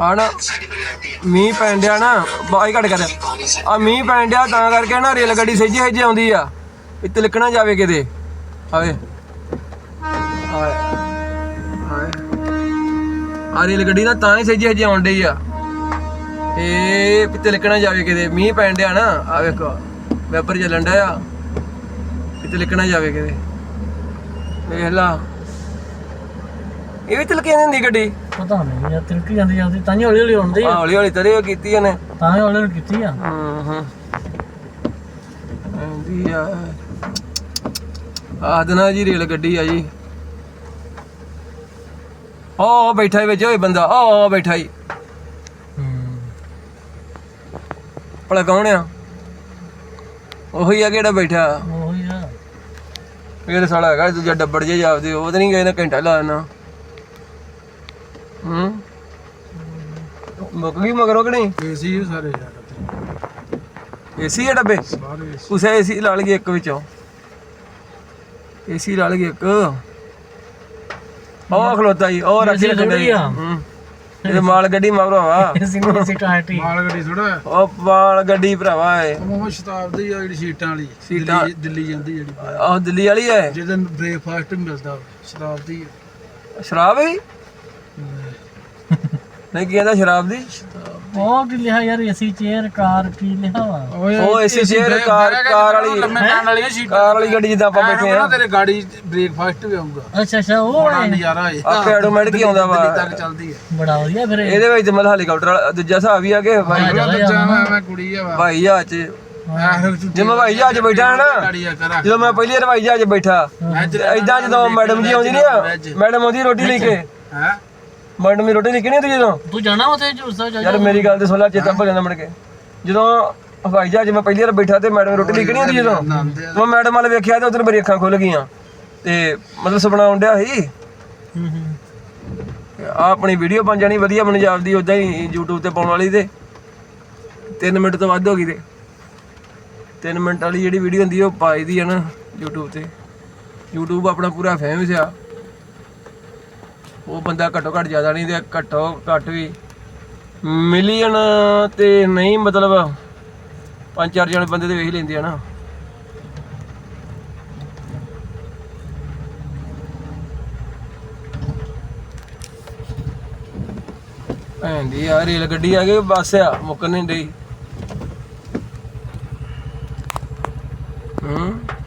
ਆ ਨਾ, ਮੀਂਹ ਪੈਣ ਡਿਆ ਨਾ ਬਾਈ ਘਟ ਕਰ ਆ ਮੀਂਹ ਪੈਣ ਡਿਆ ਤਾਂ ਕਰਕੇ ਨਾ ਰੇਲ ਗੱਡੀ ਸਹਿਜੇ ਸਹਿਜੇ ਆਉਂਦੀ ਆ। ਇੱਥੇ ਲਿਖਣਾ ਜਾਵੇ ਕਿਤੇ। ਆਵੇ। ਆਏ ਆ ਰੇਲ ਗੱਡੀ ਨਾ ਤਾਂ ਹੀ ਸਹਿਜੇ ਸਹਿਜੇ ਆਉਣ ਡਈ ਆ। ਇਹ ਪਿੱਤੇ ਲਿਖਣਾ ਜਾਵੇ ਕਿਤੇ। ਮੀਂਹ ਪੈਣ ਡਿਆ ਨਾ ਆ ਵੇਖੋ। ਵੈਪਰ ਚੱਲਣ ਡਿਆ ਆ। ਪਿੱਤੇ ਲਿਖਣਾ ਜਾਵੇ ਕਿਤੇ। ਵੇਖ ਲਾ। ਇਹ ਵੀ ਤਿਲਕੀ ਨਹੀਂ ਹੁੰਦੀ ਗੱਡੀ। ਪਤਾ ਨਹੀਂ ਯਾਰ ਤਿਲਕੀ ਜਾਂਦੀ ਜਾਂਦੀ ਤਾਂ ਹੀ ਹੌਲੀ ਹੌਲੀ ਹੁੰਦੀ ਆ। ਹੌਲੀ ਹੌਲੀ ਤਰੇ ਕੀਤੀ ਇਹਨੇ। ਤਾਂ ਹੀ ਹੌਲੀ ਹੌਲੀ ਕੀਤੀ ਆ। ਹਾਂ ਹਾਂ। ਆਂਦੀ ਆ। ਆਦਨਾ ਜੀ ਰੇਲ ਗੱਡੀ ਆ ਜੀ। ਉਹ ਬੈਠਾ ਈ ਵਿੱਚ ਓਏ ਬੰਦਾ ਉਹ ਬੈਠਾ ਹੀ। ਭਲਾ ਕੌਣ ਆ? ਉਹੀ ਆ ਕਿਹੜਾ ਬੈਠਾ? ਉਹੀ ਆ। ਇਹ ਸਾਲਾ ਹੈਗਾ ਦੂਜਾ ਡੱਬੜ ਜੇ ਜਾਪਦੇ ਉਹ ਤਾਂ ਨਹੀਂ ਗਏ ਨਾ ਘੰਟਾ ਲਾ ਦੇਣਾ। ਹੂੰ। ਮੁੱਕ ਗਈ ਮਗਰੋਂ ਕਿ ਨਹੀਂ? ਏਸੀ ਸਾਰੇ ਯਾਰ। ਏਸੀ ਆ ਡੱਬੇ? ਸਾਰੇ ਉਸੇ ਏਸੀ ਲਾ ਲਈਏ ਇੱਕ ਵਿੱਚੋਂ। ਏਸੀ ਲਾ ਲਈਏ ਇੱਕ। ਉਹ ਖਲੋਤਾ ਜੀ ਉਹ ਰੱਖੀ AC ਥੋੜ੍ਹੀ ਆ। ਹੂੰ। ਇਹ ਮਾਲ ਗੱਡੀ ਭਰਾਵਾ ਇਸੇ ਨੇ ਇਸੇ ਟਾਇਟੀ ਮਾਲ ਗੱਡੀ ਥੋੜਾ ਉਹ ਮਾਲ ਗੱਡੀ ਭਰਾਵਾ ਏ। ਉਹ ਸ਼ਤਾਬਦੀ ਆ ਜਿਹੜੀ ਸੀਟਾਂ ਵਾਲੀ। ਸੀਟਾਂ- ਦਿੱਲੀ- ਦਿੱਲੀ ਜਾਂਦੀ ਜਿਹੜੀ। ਆਹ ਦਿੱਲੀ ਵਾਲੀ ਹੈ ਜਿਹਦੇ ਬ੍ਰੇਕਫਾਸਟ ਮਿਲਦਾ ਵਾ, ਸ਼ਤਾਬਦੀ ਆ। ਸ਼ਰਾਬ ਹੀ ਨਹੀਂ ਕੀ ਕਹਿੰਦਾ ਸ਼ਰਾਬ ਦੀ? ਉਹ ਕੀ ਲਿਖਿਆ ਯਾਰ ਏਸੀ ਚੇਅਰ ਕਾਰ ਕੀ ਲਿਖਿਆ ਵਾ? ਉਹ AC ਚੇਅਰ ਕਾਰ- ਕਾਰ ਵਾਲੀ- ਲੰਮੇ ਪੈਣ ਵਾਲੀਆਂ ਸੀਟਾਂ ਕਾਰ ਵਾਲੀ ਗੱਡੀ ਜਿੱਦਾਂ ਆਪਾਂ ਬੈਠੇ ਆ ਤੇਰੇ ਗਾੜੀ ਬ੍ਰੇਕਫਾਸਟ ਵੀ ਆਊਗਾ। ਅੱਛਾ ਅੱਛਾ ਉਹ ਬੜਾ। ਨਜ਼ਾਰਾ ਹੈ ਆਪੇ ਆਟੋਮੈਟਿਕ ਹੀ ਆਉਂਦਾ ਵਾ। ਤੱਕ ਚੱਲਦੀ ਹੈ। ਬੜਾ ਵਧੀਆ ਫਿਰ ਇਹ। ਇਹਦੇ ਵਿੱਚ ਮਤਲਬ ਹੈਲੀਕਾਪਟਰ ਵਾਲਾ ਦੂਜਾ ਹਿਸਾਬ ਹੀ ਆ ਕਿ ਭਾਈ ਆ। ਮੈਂ ਕੁੜੀ ਆ ਵਾ। ਭਾਈ ਜਹਾਜ਼ 'ਚ ਜੇ ਮੈਂ ਭਾਈ ਜਹਾਜ਼ 'ਚ ਬੈਠਾ ਨਾ ਆ ਜਦੋਂ ਮੈਂ ਪਹਿਲੀ ਵਾਰ ਭਾਈ ਜਹਾਜ਼ 'ਚ ਬੈਠਾ ਤੇ ਏਦਾਂ ਜਦੋਂ ਮੈਡਮ ਜੀ ਆਉਂਦੀ ਨਹੀਂ ਆ ਮੈਡਮ ਆਉਂਦੀ ਰੋਟੀ ਲੈ ਕੇ। ਹੈ? ਮੈਡਮ ਦੀ ਰੋਟੀ ਲੈ ਕੇ ਨਹੀਂ ਆਉਂਦੀ ਜਦੋਂ? ਤੂੰ ਜਾਣਾ ਉਥੇ ਜੂਸ ਦਾ ਜਾ ਯਾਰ ਮੇਰੀ ਗੱਲ ਤੇ ਸੁਣ ਲੈ ਚੇਤਾ ਭੁੱਲ ਜਾਂਦਾ ਮੁੜ ਕੇ। ਜਦੋਂ ਹਵਾਈ ਜਹਾਜ਼ ਮੈਂ ਪਹਿਲੀ ਵਾਰ ਬੈਠਾ ਤੇ ਮੈਡਮ ਰੋਟੀ ਲੈ ਕੇ ਨਹੀਂ ਆਉਂਦੀ ਜਦੋਂ? ਮੈਂ ਮੈਡਮ ਵੱਲ ਵੇਖਿਆ ਤੇ ਉਧਰ ਮੇਰੀ ਅੱਖਾਂ ਖੁੱਲ ਗਈਆਂ। ਤੇ ਮਤਲਬ ਸੁਪਨਾ ਆਉਂਦਿਆ ਸੀ। ਹੂੰ ਹੂੰ। ਆ ਆਪਣੀ ਵੀਡੀਓ ਬਣ ਜਾਣੀ ਵਧੀਆ ਬਣ ਜਾਂਦੀ ਉਦਾਂ ਹੀ YouTube ਤੇ ਪਾਉਣ ਵਾਲੀ ਤੇ। 3 ਮਿੰਟ ਤੋਂ ਵੱਧ ਹੋ ਗਈ ਤੇ। 3 ਮਿੰਟ ਵਾਲੀ ਜਿਹੜੀ ਵੀਡੀਓ ਹੁੰਦੀ ਉਹ ਪਾਈ ਦੀ ਆ ਨਾ YouTube ਤੇ। YouTube ਆਪਣਾ ਪੂਰਾ ਫੇਮਸ ਆ। ਉਹ ਬੰਦਾ ਘੱਟੋ ਘੱਟ ਜ਼ਿਆਦਾ ਨਹੀਂ ਤੇ ਘੱਟੋ ਘੱਟ ਵੀ ਮਿਲੀਅਨ ਤੇ ਨਹੀਂ ਮਤਲਬ ਪੰਜ ਚਾਰ ਜਣੇ ਬੰਦੇ ਤੇ ਵੇਖ ਲੈਂਦੇ ਆ ਨਾ। ਭੈਣ ਆ, ਰੇਲ ਗੱਡੀ ਆ ਗਈ, ਬੱਸ ਆ ਮੁੱਕਣ ਨਹੀਂ ਡਈ। ਹੂੰ।